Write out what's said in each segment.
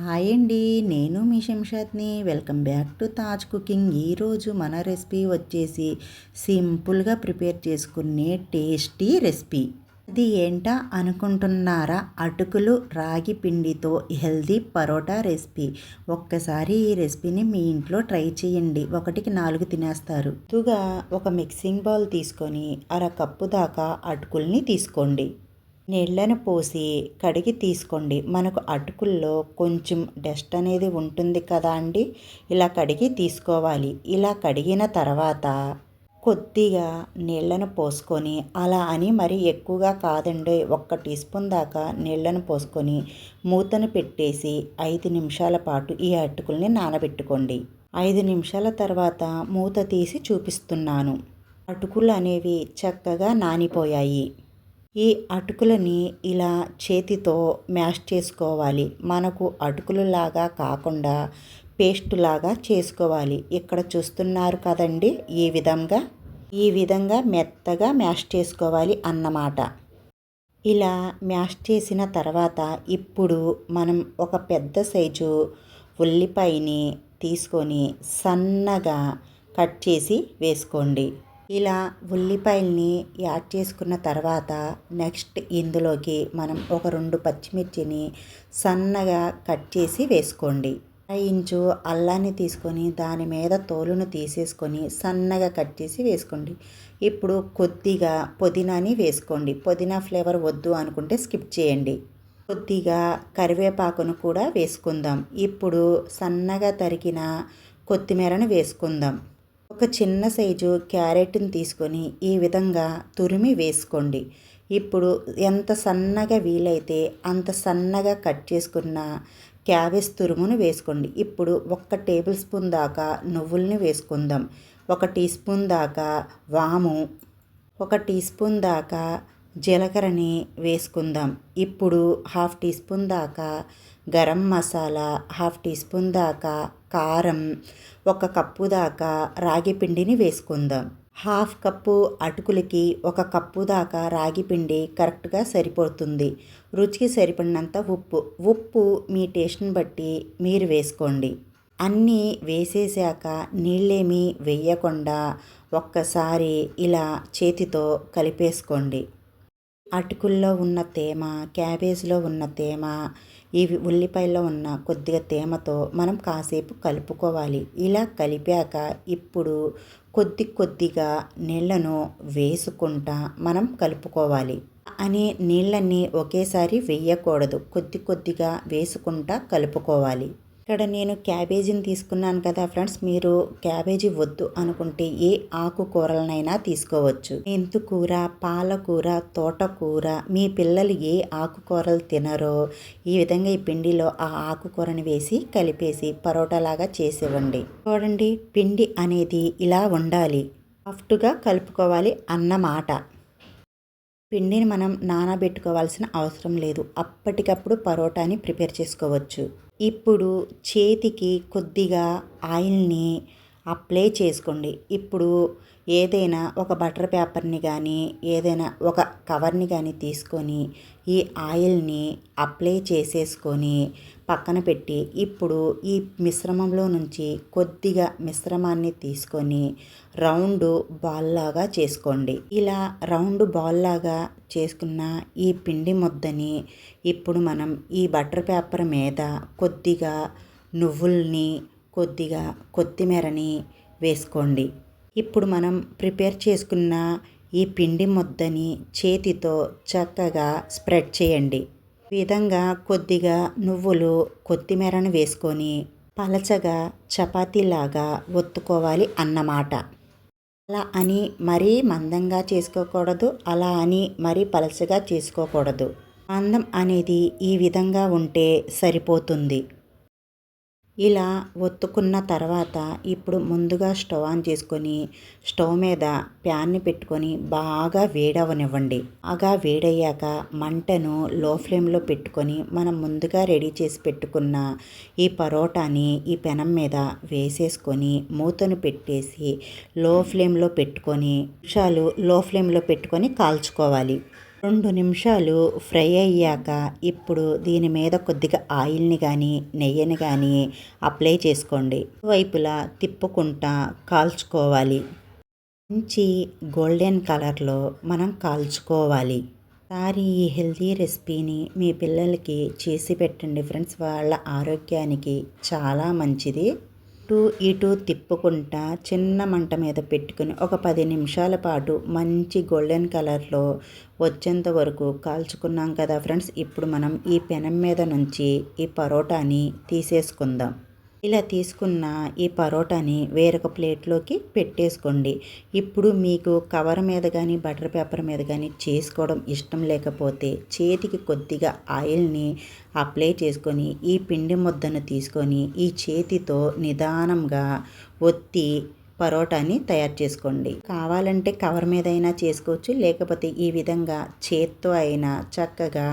Hi అండి నేను మీ శంషాద్ని. Welcome back to Taj cooking. ఈరోజు మన రెసిపీ వచ్చేసి సింపుల్గా ప్రిపేర్ చేసుకునే టేస్టీ రెసిపీ. ఇది ఏంటా అనుకుంటున్నారా? అటుకులు రాగి పిండితో హెల్దీ పరోటా రెసిపీ. ఒక్కసారి ఈ రెసిపీని మీ ఇంట్లో ట్రై చేయండి. ఒకటికి నాలుగు తినేస్తారు. ముందుగా ఒక మిక్సింగ్ బౌల్ తీసుకొని అర కప్పు దాకా అటుకుల్ని తీసుకోండి. నీళ్ళను పోసి కడిగి తీసుకోండి. మనకు అటుకుల్లో కొంచెం డస్ట్ అనేది ఉంటుంది కదా అండి? ఇలా కడిగి తీసుకోవాలి. ఇలా కడిగిన తర్వాత కొద్దిగా నీళ్ళను పోసుకొని అలా అని మరి ఎక్కువగా కాదండి. ఒక్క టీ స్పూన్ దాకా నీళ్ళను పోసుకొని మూతను పెట్టేసి ఐదు నిమిషాల పాటు ఈ అటుకుల్ని నానబెట్టుకోండి. ఐదు నిమిషాల తర్వాత మూత తీసి చూపిస్తున్నాను. అటుకులు అనేవి చక్కగా నానిపోయాయి. ఈ అటుకులని ఇలా చేతితో మ్యాష్ చేసుకోవాలి. మనకు అటుకులలాగా కాకుండా పేస్ట్ లాగా చేసుకోవాలి. ఇక్కడ చూస్తున్నారు కదండి ఈ విధంగా. ఈ విధంగా మెత్తగా మ్యాష్ చేసుకోవాలి అన్నమాట. ఇలా మ్యాష్ చేసిన తర్వాత ఇప్పుడు మనం ఒక పెద్ద సైజు ఉల్లిపాయని తీసుకొని సన్నగా కట్ చేసి వేసుకోండి. ఇలా ఉల్లిపాయల్ని యాడ్ చేసుకున్న తర్వాత నెక్స్ట్ ఇందులోకి మనం ఒక రెండు పచ్చిమిర్చిని సన్నగా కట్ చేసి వేసుకోండి. ఇంచు అల్లాన్ని తీసుకొని దాని మీద తోలును తీసేసుకొని సన్నగా కట్ చేసి వేసుకోండి. ఇప్పుడు కొద్దిగా పుదీనాని వేసుకోండి. పుదీనా ఫ్లేవర్ వద్దు అనుకుంటే స్కిప్ చేయండి. కొద్దిగా కరివేపాకును కూడా వేసుకుందాం. ఇప్పుడు సన్నగా తరిగిన కొత్తిమీరను వేసుకుందాం. ఒక చిన్న సైజు క్యారెట్ని తీసుకొని ఈ విధంగా తురిమి వేసుకోండి. ఇప్పుడు ఎంత సన్నగా వీలైతే అంత సన్నగా కట్ చేసుకున్న క్యాబేజ్ తురుమును వేసుకోండి. ఇప్పుడు ఒక్క టేబుల్ స్పూన్ దాకా నువ్వుల్ని వేసుకుందాం. ఒక టీ స్పూన్ దాకా వాము ఒక టీ స్పూన్ దాకా జీలకర్రని వేసుకుందాం. ఇప్పుడు హాఫ్ టీ స్పూన్ దాకా garam masala half teaspoon దాకా కారం ఒక కప్పు దాకా రాగి పిండిని వేసుకుందాం. హాఫ్ కప్పు అటుకులకి ఒక కప్పు దాకా రాగి పిండి కరెక్ట్గా సరిపోతుంది. రుచికి సరిపడినంత ఉప్పు. ఉప్పు మీ టేస్ట్ని బట్టి మీరు వేసుకోండి. అన్నీ వేసేసాక నీళ్ళేమీ వేయకుండా ఒక్కసారి ఇలా చేతితో కలిపేసుకోండి. అటుకుల్లో ఉన్న తేమ క్యాబేజ్లో ఉన్న తేమ ఇవి ఉల్లిపాయలో ఉన్న కొద్దిగా తేమతో మనం కాసేపు కలుపుకోవాలి. ఇలా కలిపాక ఇప్పుడు కొద్ది కొద్దిగా నీళ్ళను వేసుకుంటా మనం కలుపుకోవాలి. అనే నీళ్ళని ఒకేసారి వేయకూడదు. కొద్ది కొద్దిగా వేసుకుంటా కలుపుకోవాలి. ఇక్కడ నేను క్యాబేజీని తీసుకున్నాను కదా ఫ్రెండ్స్ మీరు క్యాబేజీ వద్దు అనుకుంటే ఏ ఆకుకూరలనైనా తీసుకోవచ్చు. మెంతుకూర పాలకూర తోటకూర మీ పిల్లలు ఏ ఆకుకూరలు తినరో ఈ విధంగా ఈ పిండిలో ఆ ఆకుకూరని వేసి కలిపేసి పరోటాలాగా చేసివ్వండి. చూడండి పిండి అనేది ఇలా ఉండాలి. సాఫ్ట్గా కలుపుకోవాలి అన్నమాట పిండిని మనం నానబెట్టుకోవాల్సిన అవసరం లేదు. అప్పటికప్పుడు పరోటాని ప్రిపేర్ చేసుకోవచ్చు. ఇప్పుడు చేతికి కొద్దిగా ఆయిల్ని అప్లై చేసుకోండి. ఇప్పుడు ఏదైనా ఒక బటర్ పేపర్ని కానీ ఏదైనా ఒక కవర్ని కానీ తీసుకొని ఈ ఆయిల్ని అప్లై చేసేసుకొని పక్కన పెట్టి ఇప్పుడు ఈ మిశ్రమంలో నుంచి కొద్దిగా మిశ్రమాన్ని తీసుకొని రౌండ్ బాల్ లాగా చేసుకోండి. ఇలా రౌండ్ బాల్ లాగా చేసుకున్న ఈ పిండి ముద్దని ఇప్పుడు మనం ఈ బటర్ పేపర్ మీద కొద్దిగా నువ్వుల్ని కొద్దిగా కొత్తిమీరని వేసుకోండి. ఇప్పుడు మనం ప్రిపేర్ చేసుకున్న ఈ పిండి ముద్దని చేతితో చక్కగా స్ప్రెడ్ చేయండి. విధంగా కొద్దిగా నువ్వులు కొత్తిమీరను వేసుకొని పలచగా చపాతీలాగా ఒత్తుకోవాలి అన్నమాట. అలా అని మరీ మందంగా చేసుకోకూడదు అలా అని మరీ పలచగా చేసుకోకూడదు. మందం అనేది ఈ విధంగా ఉంటే సరిపోతుంది. ఇలా ఒత్తుకున్న తర్వాత ఇప్పుడు ముందుగా స్టవ్ ఆన్ చేసుకొని స్టవ్ మీద ప్యాన్ని పెట్టుకొని బాగా వేడవనివ్వండి. బాగా వేడయ్యాక మంటను లో ఫ్లేమ్లో పెట్టుకొని మనం ముందుగా రెడీ చేసి పెట్టుకున్న ఈ పరోటాని ఈ పెనం మీద వేసేసుకొని మూతను పెట్టేసి లో ఫ్లేమ్లో పెట్టుకొని నిమిషాలు లో ఫ్లేమ్లో పెట్టుకొని కాల్చుకోవాలి. రెండు నిమిషాలు ఫ్రై అయ్యాక ఇప్పుడు దీని మీద కొద్దిగా ఆయిల్ని కానీ నెయ్యిని కానీ అప్లై చేసుకోండి. వైపులా తిప్పుకుంటా కాల్చుకోవాలి. మంచి గోల్డెన్ కలర్లో మనం కాల్చుకోవాలి. సారి ఈ హెల్తీ రెసిపీని మీ పిల్లలకి చేసి పెట్టండి ఫ్రెండ్స్. వాళ్ళ ఆరోగ్యానికి చాలా మంచిది. అటు ఇటు తిప్పుకుంటా చిన్న మంట మీద పెట్టుకుని ఒక పది నిమిషాల పాటు మంచి గోల్డెన్ కలర్లో వచ్చేంత వరకు కాల్చుకున్నాం కదా ఫ్రెండ్స్. ఇప్పుడు మనం ఈ పెనం మీద నుంచి ఈ పరోటాని తీసేసుకుందాం. ఇలా తీసుకున్న ఈ పరోటాని వేరొక ప్లేట్లోకి పెట్టేసుకోండి. ఇప్పుడు మీకు కవర్ మీద కానీ బటర్ పేపర్ మీద కానీ చేసుకోవడం ఇష్టం లేకపోతే చేతికి కొద్దిగా ఆయిల్ని అప్లై చేసుకొని ఈ పిండి ముద్దను తీసుకొని ఈ చేతితో నిదానంగా ఒత్తి పరోటాని తయారు చేసుకోండి. కావాలంటే కవర్ మీద అయినా చేసుకోవచ్చు లేకపోతే ఈ విధంగా చేత్తో అయినా చక్కగా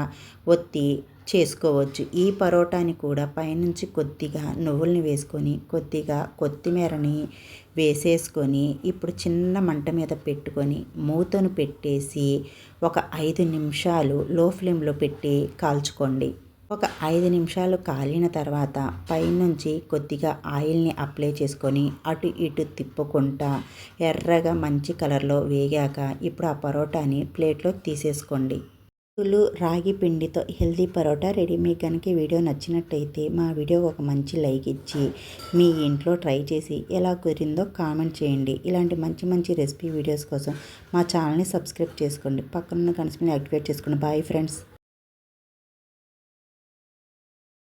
ఒత్తి చేసుకోవచ్చు. ఈ పరోటాని కూడా పైనుంచి కొద్దిగా నువ్వుల్ని వేసుకొని కొద్దిగా కొత్తిమీరని వేసేసుకొని ఇప్పుడు చిన్న మంట మీద పెట్టుకొని మూతను పెట్టేసి ఒక ఐదు నిమిషాలు లో ఫ్లేమ్లో పెట్టి కాల్చుకోండి. ఒక ఐదు నిమిషాలు కాలిన తర్వాత పైనుంచి కొద్దిగా ఆయిల్ని అప్లై చేసుకొని అటు ఇటు తిప్పుకుంటా ఎర్రగా మంచి కలర్లో వేగాక ఇప్పుడు ఆ పరోటాని ప్లేట్లో తీసేసుకోండి. పులు రాగి పిండితో హెల్దీ పరోటా రెడీ. మీకు కనుక వీడియో నచ్చినట్టయితే మా వీడియో ఒక మంచి లైక్ ఇచ్చి మీ ఇంట్లో ట్రై చేసి ఎలా కుదిరిందో కామెంట్ చేయండి. ఇలాంటి మంచి మంచి రెసిపీ వీడియోస్ కోసం మా ఛానల్ని సబ్స్క్రైబ్ చేసుకోండి. పక్కనున్న కనెక్షన్ యాక్టివేట్ చేసుకోండి. Bye friends.